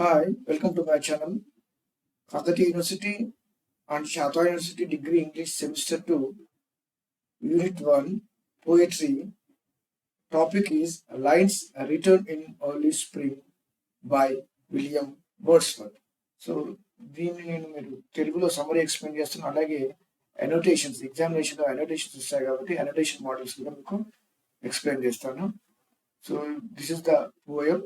Hi welcome to my channel Kakatiya university and శాతా university degree English semester two unit one poetry topic is lines written in early spring by William Wordsworth so దీన్ని నేను మీరు తెలుగులో summary explain చేస్తున్నాను అలాగే annotations ఎగ్జామినేషన్లో annotations వస్తాయి కాబట్టి annotation models కూడా మీకు ఎక్స్ప్లెయిన్ చేస్తాను so this is the poem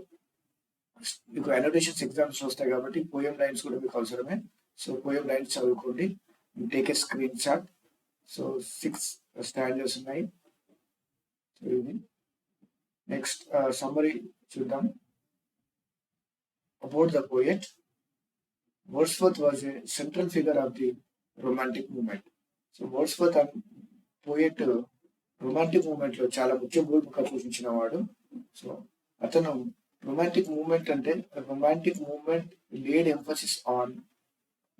మీకు అనోటేషన్స్ ఎగ్జామ్స్ వస్తాయి కాబట్టి పోయం లైన్స్ కూడా మీకు అవసరమే. సో పోయం లైన్స్ చదువుకోండి. Take a screenshot so six standards ఉన్నాయి. సో ఇది నెక్స్ట్ సమ్మరీ చూద్దాం. About the poet Wordsworth was a central figure of the romantic movement so Wordsworth poet romantic మూమెంట్లో చాలా ముఖ్య భూమిక పోషించిన వాడు. సో అతను రొమాంటిక్ మూమెంట్ అంటే romantic movement laid emphasis on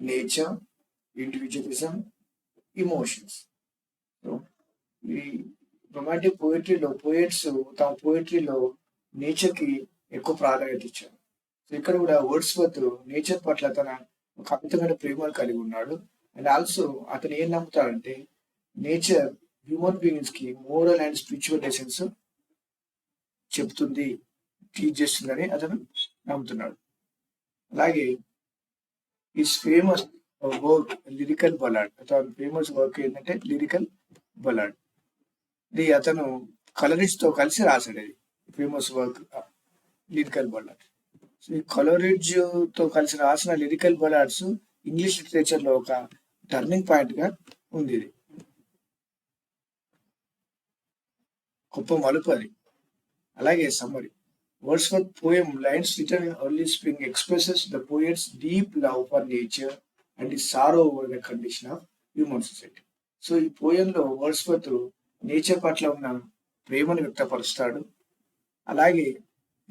nature individualism emotions ఈ రొమాంటిక్ పోయిటరీలో పోయిట్స్ తమ పోయిటరీలో నేచర్కి ఎక్కువ ప్రాధాన్యత ఇచ్చారు. సో ఇక్కడ కూడా వర్డ్స్ వద్ద నేచర్ పట్ల తన ఒక అమితమైన ప్రేమను కలిగి ఉన్నాడు. అండ్ ఆల్సో అతను ఏం నమ్ముతాడంటే నేచర్ హ్యూమన్ బీయింగ్స్కి మోరల్ అండ్ స్పిరిచువల్ లెసన్స్ చెప్తుంది. టీచ్ చేస్తుందని అతను నమ్ముతున్నాడు. అలాగే his famous work lyrical ballad అతను ఫేమస్ వర్క్ ఏంటంటే లిరికల్ బలాడ్ ఇది అతను కలరిస్ట్తో కలిసి రాశాడు ఇది ఫేమస్ వర్క్ లిరికల్ బలాడ్ ఈ కలోరిడ్జ్తో కలిసి రాసిన లిరికల్ బలాడ్స్ ఇంగ్లీష్ లిటరేచర్లో ఒక టర్నింగ్ పాయింట్గా ఉంది ఇది. గొప్ప మలుపు అది. అలాగే summary Wordsworth poem Lines Written in Early Spring expresses the poet's deep love for nature and his sorrow over the condition of human society. So ఈ పోయంలో వర్డ్స్వర్త్ నేచర్ పట్ల ఉన్న ప్రేమను వ్యక్తపరుస్తాడు. అలాగే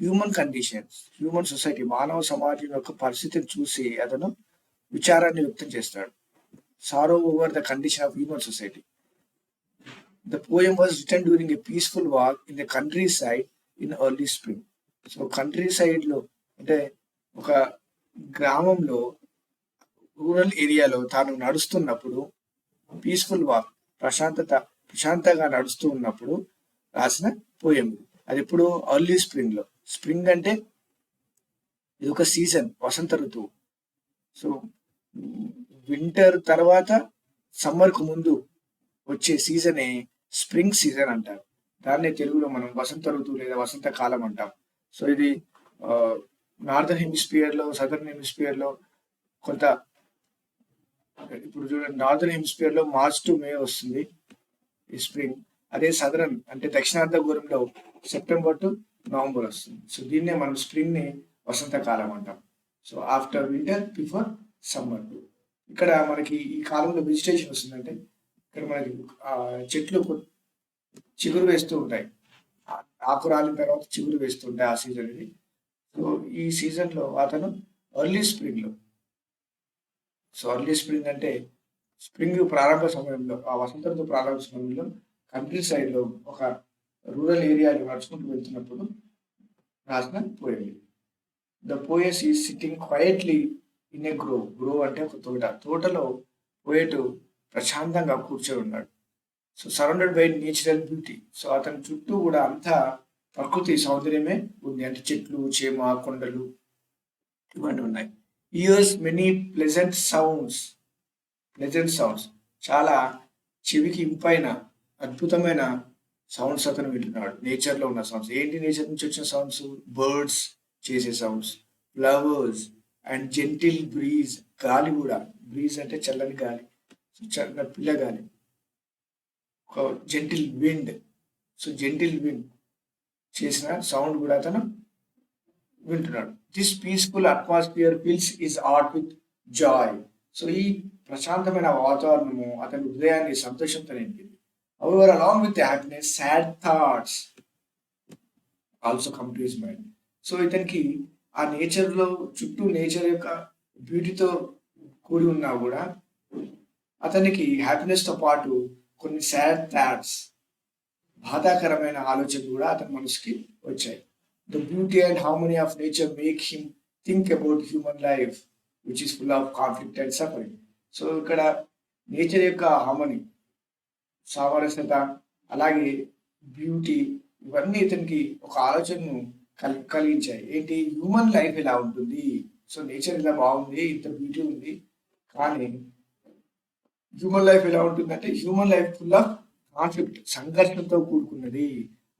హ్యూమన్ కండిషన్స్ హ్యూమన్ సొసైటీ మానవ సమాజం యొక్క పరిస్థితిని చూసి అతను విచారాన్ని వ్యక్తం చేస్తాడు. Sorrow over the condition of human society the poem was written during a peaceful walk in the countryside in early spring so country సైడ్లో అంటే ఒక గ్రామంలో రూరల్ ఏరియాలో తాను నడుస్తున్నప్పుడు పీస్ఫుల్ వాక్ ప్రశాంతత ప్రశాంతంగా నడుస్తూ ఉన్నప్పుడు రాసిన పోయం అది ఎప్పుడు అర్లీ స్ప్రింగ్లో. స్ప్రింగ్ అంటే ఇది ఒక సీజన్ వసంత ఋతువు. సో వింటర్ తర్వాత సమ్మర్కు ముందు వచ్చే సీజనే స్ప్రింగ్ సీజన్ అంటారు. దాన్నే తెలుగులో మనం వసంత ఋతువు లేదా వసంత కాలం అంటాం. సో ఇది నార్థన్ హెమిస్ఫియర్లో సదర్న్ హెమిస్ఫియర్లో కొంత ఇప్పుడు చూడండి నార్థన్ హెమిస్ఫియర్లో మార్చ్ టు మే వస్తుంది ఈ స్ప్రింగ్. అదే సదరన్ అంటే దక్షిణార్థ గోరంలో సెప్టెంబర్ టు నవంబర్ వస్తుంది. సో దీన్నే మనం స్ప్రింగ్ని వసంతకాలం అంటాం. So after winter before summer ఇక్కడ మనకి ఈ కాలంలో వెజిటేషన్ వస్తుందంటే ఇక్కడ మనకి చెట్లు చిగురు వేస్తూ ఉంటాయి. నాకు రాలిన తర్వాత చిగురు వేస్తుండే ఆ సీజన్ ఇది సో ఈ సీజన్లో అతను ఎర్లీ స్ప్రింగ్లో సో ఎర్లీ స్ప్రింగ్ అంటే స్ప్రింగ్ ప్రారంభ సమయంలో ఆ వసంత ఋతు ప్రారంభ సమయంలో కంట్రీ సైడ్లో ఒక రూరల్ ఏరియాని నడుచుకుంటూ వెళ్తున్నప్పుడు రాసిన పోయేది. The poet's is sitting quietly in a grove grove అంటే ఒక తోట. తోటలో పోయేటు ప్రశాంతంగా కూర్చొని ఉన్నాడు. So surrounded by natural beauty so అతని చుట్టూ కూడా అంతా ప్రకృతి సౌందర్యమే ఉంది. అంటే చెట్లు చేమ కొండలు ఇవన్నీ ఉన్నాయి. Hears many pleasant sounds pleasant sounds చాలా చెవికి ఇంపైన అద్భుతమైన సౌండ్స్ అతను వింటున్నాడు. నేచర్లో ఉన్న సౌండ్స్ ఏంటి నేచర్ నుంచి వచ్చిన సౌండ్స్ బర్డ్స్ చేసే sounds flowers and gentle breeze గాలి కూడా. బ్రీజ్ అంటే చల్లని గాలి. చల్ల పిల్ల గాలి. Gentle wind so gentle wind చేసిన సౌండ్ కూడా అతను వింటున్నాడు. This peaceful atmosphere fills his heart with joy so ఈ ప్రశాంతమైన వాతావరణము అతని హృదయాన్ని సంతోషంతో నింపింది our along with happiness sad thoughts also come to his mind so ఇతనికి ఆ నేచర్లో చుట్టూ నేచర్ యొక్క బ్యూటీతో కూడి ఉన్నా కూడా అతనికి హ్యాపీనెస్తో పాటు కొన్ని సాడ్ థాట్స్ బాధాకరమైన ఆలోచనలు కూడా అతని మనసుకి వచ్చాయి. The beauty and harmony of nature make him think about human life which is full of conflict and suffering so ఇక్కడ నేచర్ యొక్క హార్మనీ సామరస్యత అలాగే బ్యూటీ ఇవన్నీ ఇతనికి ఒక ఆలోచనను కల్ కలిగించాయి. ఏంటి? హ్యూమన్ లైఫ్ ఇలా ఉంటుంది? సో నేచర్ ఇలా బాగుంది? ఇంత బ్యూటీ ఉంది. కానీ హ్యూమన్ లైఫ్ ఎలా ఉంటుందంటే human life full of conflict సంఘర్షణతో కూడుకున్నది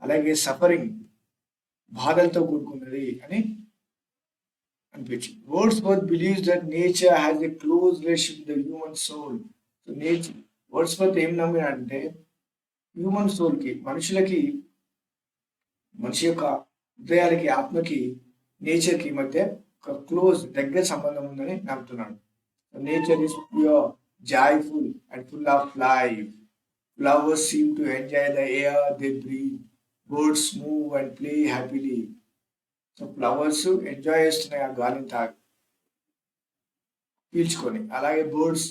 అలాగే సఫరింగ్ బాధలతో కూడుకున్నది అని అనిపించింది. Wordsworth believes that nature has a close relation the human soul so nature Wordsworth ఏం నమ్మినంటే హ్యూమన్ సోల్కి మనుషులకి మనిషి యొక్క హృదయాలకి ఆత్మకి నేచర్కి మధ్య ఒక క్లోజ్ దగ్గర సంబంధం ఉందని నమ్ముతున్నాను. Nature is pure joyful and full of life flowers seem to enjoy the air they breathe. Birds move and play happily so flowers enjoy చేస్తున్నాయి ఆ గాలిని తాగి పీల్చుకొని అలాగే బర్డ్స్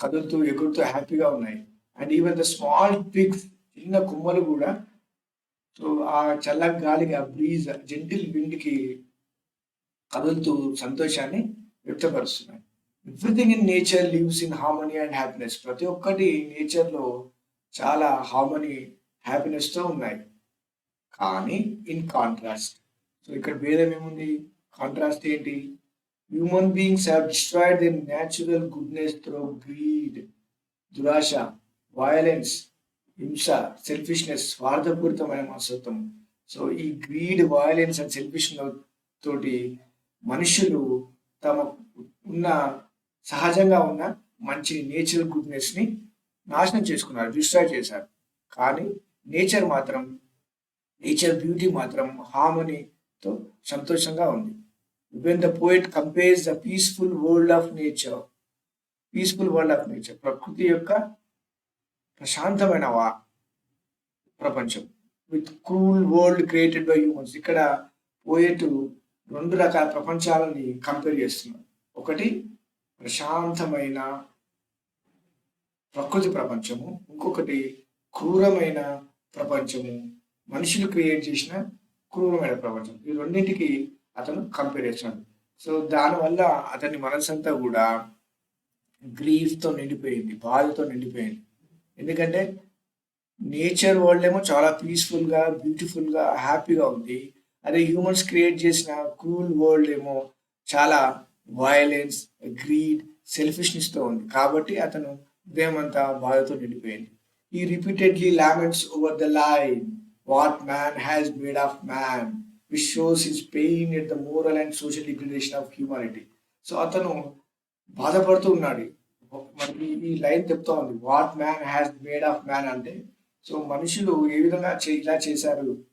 కదులుతూ ఎగురుతూ హ్యాపీగా ఉన్నాయి. And even the small twigs చిన్న కొమ్మలు కూడా సో ఆ చల్ల గాలికి ఆ బ్రీజ్ జెంటిల్ విండ్కి కదులుతూ సంతోషాన్ని వ్యక్తపరుస్తున్నాయి. Everything in nature lives in harmony and happiness ప్రతి ఒక్కటి నేచర్లో చాలా హార్మనీ హ్యాపీనెస్తో ఉన్నాయి. కానీ ఇన్ కాంట్రాస్ట్ సో ఇక్కడ భేదం ఏముంది? కాంట్రాస్ట్ ఏంటి? Human beings have destroyed the natural goodness through greed దురాశ వయలెన్స్ హింస సెల్ఫిష్నెస్ స్వార్థపూరితమైన మనస్తత్వం. సో ఈ గ్రీడ్ వయలెన్స్ అండ్ సెల్ఫిష్నెస్ తోటి మనుషులు తమ ఉన్న సహజంగా ఉన్న మంచి నేచురల్ గుడ్నెస్ని నాశనం చేసుకున్నారు డిస్ట్రాయ్ చేశారు. కానీ నేచర్ మాత్రం నేచర్ బ్యూటీ మాత్రం హార్మోనీతో సంతోషంగా ఉంది. When the poet compares the peaceful world of nature peaceful world of nature ప్రకృతి యొక్క ప్రశాంతమైన వా ప్రపంచం with cruel world created by humans ఇక్కడ పోయేటు రెండు రకాల ప్రపంచాలని కంపేర్ చేస్తున్నారు. ఒకటి ప్రశాంతమైన ప్రకృతి ప్రపంచము ఇంకొకటి క్రూరమైన ప్రపంచము. మనుషులు క్రియేట్ చేసిన క్రూరమైన ప్రపంచం. ఈ రెండింటికి అతను కంపేర్ చేస్తున్నాడు సో దానివల్ల అతని మనసంతా కూడా గ్రీఫ్తో నిండిపోయింది బాధతో నిండిపోయింది. ఎందుకంటే నేచర్ వరల్డ్ ఏమో చాలా పీస్ఫుల్గా బ్యూటిఫుల్గా హ్యాపీగా ఉంది. అదే హ్యూమన్స్ క్రియేట్ చేసిన క్రూల్ వరల్డ్ ఏమో చాలా వయలెన్స్ గ్రీడ్ సెల్ఫిష్నెస్తో ఉంది. కాబట్టి అతను ఉదయం అంతా బాధతో నిండిపోయింది. ఈ repeatedly laments over the line what man has made of man which shows his pain at the moral and social degradation of humanity so అతను బాధపడుతూ ఉన్నాడు. మనకి ఈ లైన్ చెప్తా ఉంది. What man has made of man అంటే so మనుషులు ఏ విధంగా ఇలా చేశారు?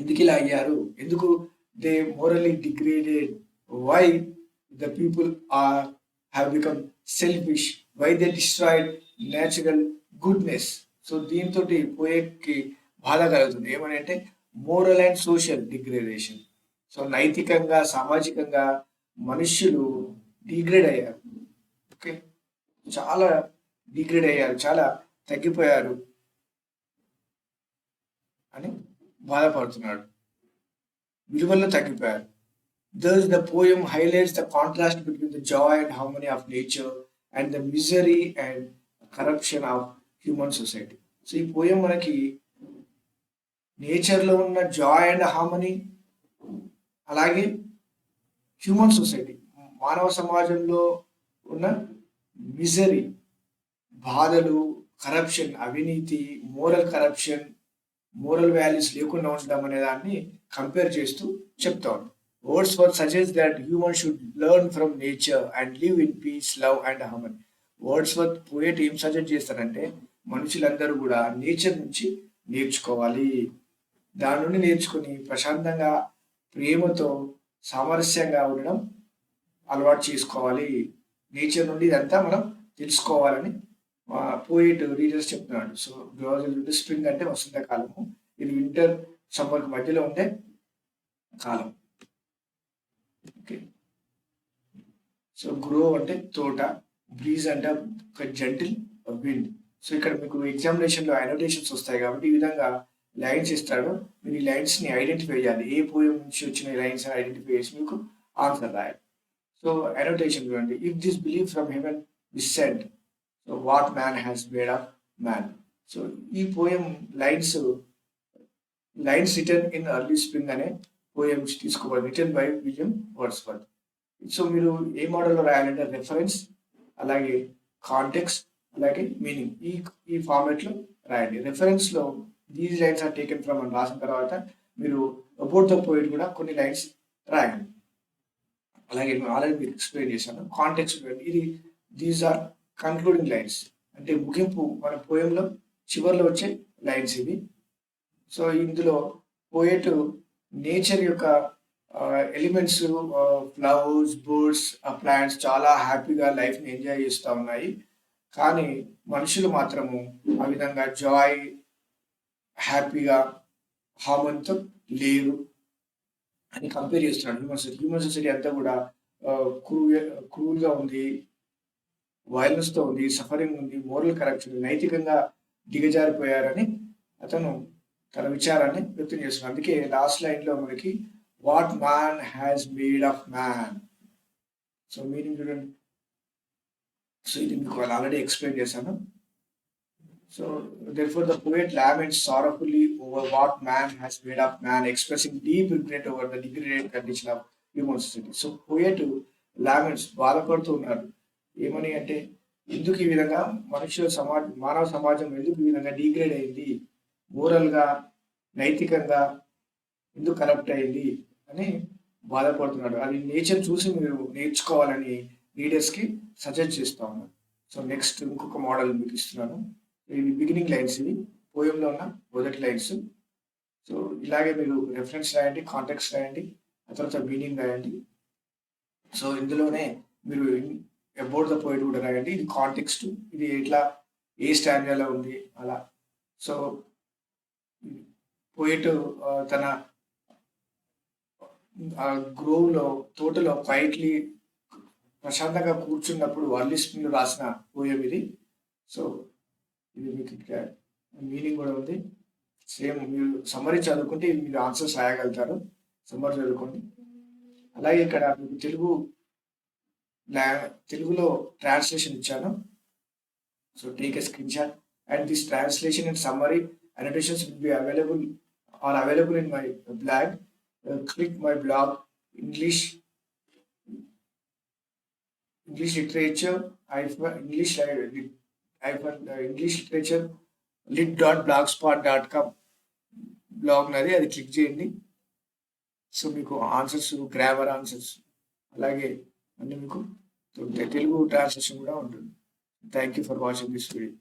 ఎందుకు ఇలా అయ్యారు? ఎందుకు they morally degraded why the people are have become selfish why they destroyed natural goodness so దీంతో పోయేకి బాధ కలుగుతుంది. ఏమని అంటే moral and social degradation so నైతికంగా సామాజికంగా మనుష్యులు డిగ్రేడ్ అయ్యారు. ఓకే చాలా డిగ్రేడ్ అయ్యారు. చాలా తగ్గిపోయారు. అని బాధపడుతున్నాడు విలువల్లో తగ్గిపోయారు. Thus, the poem highlights the contrast between the joy and harmony of nature and the misery and corruption of human society so ఈ పోయం మనకి నేచర్లో ఉన్న జాయ్ అండ్ హార్మనీ అలాగే హ్యూమన్ సొసైటీ మానవ సమాజంలో ఉన్న మిజరీ బాధలు కరప్షన్ అవినీతి మోరల్ కరప్షన్ మోరల్ వాల్యూస్ లేకుండా ఉండడం అనే దాన్ని కంపేర్ చేస్తూ చెప్తా Wordsworth suggests that humans should learn from nature and live in peace, love and harmony. Wordsworth poet ఏం సజెస్ట్ చేస్తారంటే మనుషులందరూ కూడా నేచర్ నుంచి నేర్చుకోవాలి. దాని నుండి నేర్చుకుని ప్రశాంతంగా ప్రేమతో సామరస్యంగా ఉండడం అలవాటు చేసుకోవాలి. నేచర్ నుండి ఇదంతా మనం తెలుసుకోవాలని పోయేట్ రీడర్స్ చెప్తున్నాడు. సో రోజు స్ప్రింగ్ అంటే వసంతకాలము ఇది వింటర్ సమ్మర్ మధ్యలో ఉండే కాలం. ఓకే. సో గ్రో అంటే తోట బ్రీజ్ అంటే ఒక జంటిల్ విండ్ సో ఇక్కడ మీకు ఎగ్జామినేషన్లో అనోటేషన్స్ వస్తాయి కాబట్టి ఈ విధంగా లైన్స్ ఇస్తాడు. మీరు ఈ లైన్స్ని ఐడెంటిఫై చేయాలి. ఏ పోయం నుంచి వచ్చిన లైన్స్ ఐడెంటిఫై చేసి మీకు ఆన్సర్ రాయాలి. సో అనోటేషన్ చూడండి. If this believe from heaven descent so what man has made of man so ఈ poem lines lines return in early spring అనే పోయం తీసుకోవాలి. Return by William Wordsworth so మీరు ఏ మోడల్లో రాయాలంటే రెఫరెన్స్ అలాగే కాంటెక్స్ అలాగే మీనింగ్ ఈ ఈ ఫార్మాట్లో రాయండి. రెఫరెన్స్లో these lines are taken from అని రాసిన తర్వాత మీరు అబౌట్ ద పోయిట్ కూడా కొన్ని లైన్స్ రాయండి. అలాగే నేను ఆల్రెడీ మీరు ఎక్స్ప్లెయిన్ చేశాను. కాంటెక్స్ ఇది దీస్ ఆర్ కన్క్లూడింగ్ లైన్స్ అంటే ముగింపు మన పోయంలో చివరిలో వచ్చే లైన్స్ ఇవి. సో ఇందులో పోయేటు నేచర్ యొక్క ఎలిమెంట్స్ ఫ్లవర్స్ బర్డ్స్ ప్లాంట్స్ చాలా హ్యాపీగా లైఫ్ని ఎంజాయ్ చేస్తూ ఉన్నాయి. కానీ మనుషులు మాత్రము ఆ విధంగా జాయ్ హ్యాపీగా హార్మోన్తో లేరు అని కంపేర్ చేస్తున్నాడు హ్యూమన్ సొసైటీ. హ్యూమన్ సొసైటీ అంతా కూడా క్రూల్గా ఉంది వైలెన్స్తో ఉంది సఫరింగ్ ఉంది మోరల్ కరెక్షన్ నైతికంగా దిగజారిపోయారని అతను తన విచారాన్ని వ్యక్తం చేస్తున్నాడు. అందుకే లాస్ట్ లైన్లో మనకి what man has made of man so meaning చూడండి. సో ఇది మీకు ఆల్రెడీ ఎక్స్ప్లెయిన్ చేశాను. So therefore the poet laments sorrowfully over what man has made of man expressing deep regret over the degraded condition of human society so poet laments బాధపడుతూ ఉన్నారు ఏమని అంటే ఎందుకు ఈ విధంగా? మనుషుల సమాజం మానవ సమాజం ఎందుకు ఈ విధంగా డిగ్రేడ్ అయింది? మోరల్గా నైతికంగా ఎందుకు కరప్ట్ అయింది అని బాధపడుతున్నాడు. అది నేచర్ చూసి మీరు నేర్చుకోవాలని లీడర్స్కి సజెస్ట్ చేస్తా ఉన్నాను. సో నెక్స్ట్ ఇంకొక మోడల్ మీకు ఇస్తున్నాను. ఇవి బిగినింగ్ లైన్స్ ఇవి. పోయంలో ఉన్న మొదటి లైన్స్ సో ఇలాగే మీరు రెఫరెన్స్ రాయండి కాంటాక్ట్స్ రాయండి ఆ తర్వాత మీనింగ్ రాయండి. సో ఇందులోనే మీరు అబౌట్ ద పోయిట్ కూడా రాయండి. ఇది కాంటెక్స్ట్ ఇది ఎట్లా ఏ స్టాండర్డ్లో ఉంది అలా. సో పోయిట్ తన గ్రోవ్లో తోటలో క్వైట్లీ ప్రశాంతంగా కూర్చున్నప్పుడు వర్లీ రాసిన పోయం ఇది. సో ఇది మీకు మీనింగ్ కూడా ఉంది. సేమ్ మీరు సమ్మరీ చదువుకుంటే మీరు ఆన్సర్స్ రాయగలుగుతారు. సమ్మరీ చదువుకోండి. అలాగే ఇక్కడ మీకు తెలుగు తెలుగులో ట్రాన్స్లేషన్ ఇచ్చాను. So take a screenshot and this translation and summary annotations will be available are available in my blog. Uh, click my blog English English literature English English literature lit dot blog spot dot com blog నది అది click చేయండి. So మీకు answers grammar answers అలాగే అన్ని మీకు Telugu translation కూడా ఉంటుంది. Thank you for watching this video